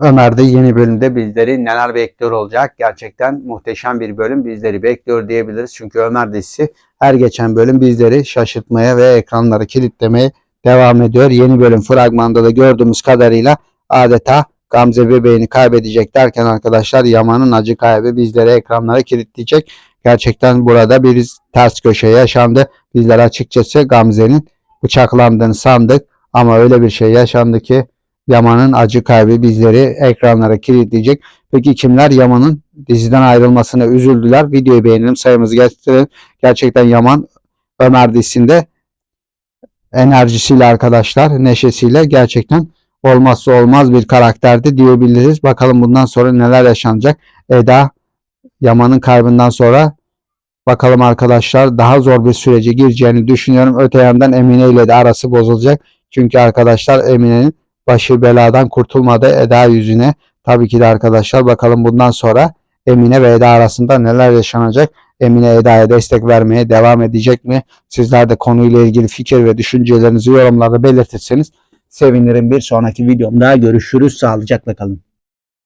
Ömer'de yeni bölümde bizleri neler bekliyor olacak. Gerçekten muhteşem bir bölüm bizleri bekliyor diyebiliriz. Çünkü Ömer dizisi her geçen bölüm bizleri şaşırtmaya ve ekranları kilitlemeye devam ediyor. Yeni bölüm fragmanda da gördüğümüz kadarıyla adeta Gamze bebeğini kaybedecek derken arkadaşlar Yaman'ın acı kaybı bizleri ekranlara kilitleyecek. Gerçekten burada bir ters köşe yaşandı. Bizler açıkçası Gamze'nin bıçaklandığını sandık ama öyle bir şey yaşandı ki Yaman'ın acı kaybı bizleri ekranlara kilitleyecek. Peki kimler Yaman'ın diziden ayrılmasına üzüldüler? Videoyu beğenelim sayımızı getirelim. Gerçekten Yaman Ömer dizisinde enerjisiyle arkadaşlar neşesiyle gerçekten olmazsa olmaz bir karakterdi diyebiliriz. Bakalım bundan sonra neler yaşanacak. Eda Yaman'ın kaybından sonra bakalım arkadaşlar daha zor bir sürece gireceğini düşünüyorum. Öte yandan Emine ile de arası bozulacak. Çünkü arkadaşlar Emine'nin başı beladan kurtulmadı Eda yüzüne. Tabii ki de arkadaşlar bakalım bundan sonra Emine ve Eda arasında neler yaşanacak. Emine Eda'ya destek vermeye devam edecek mi? Sizler de konuyla ilgili fikir ve düşüncelerinizi yorumlarda belirtirseniz sevinirim. Bir sonraki videomda görüşürüz. Sağlıcakla kalın.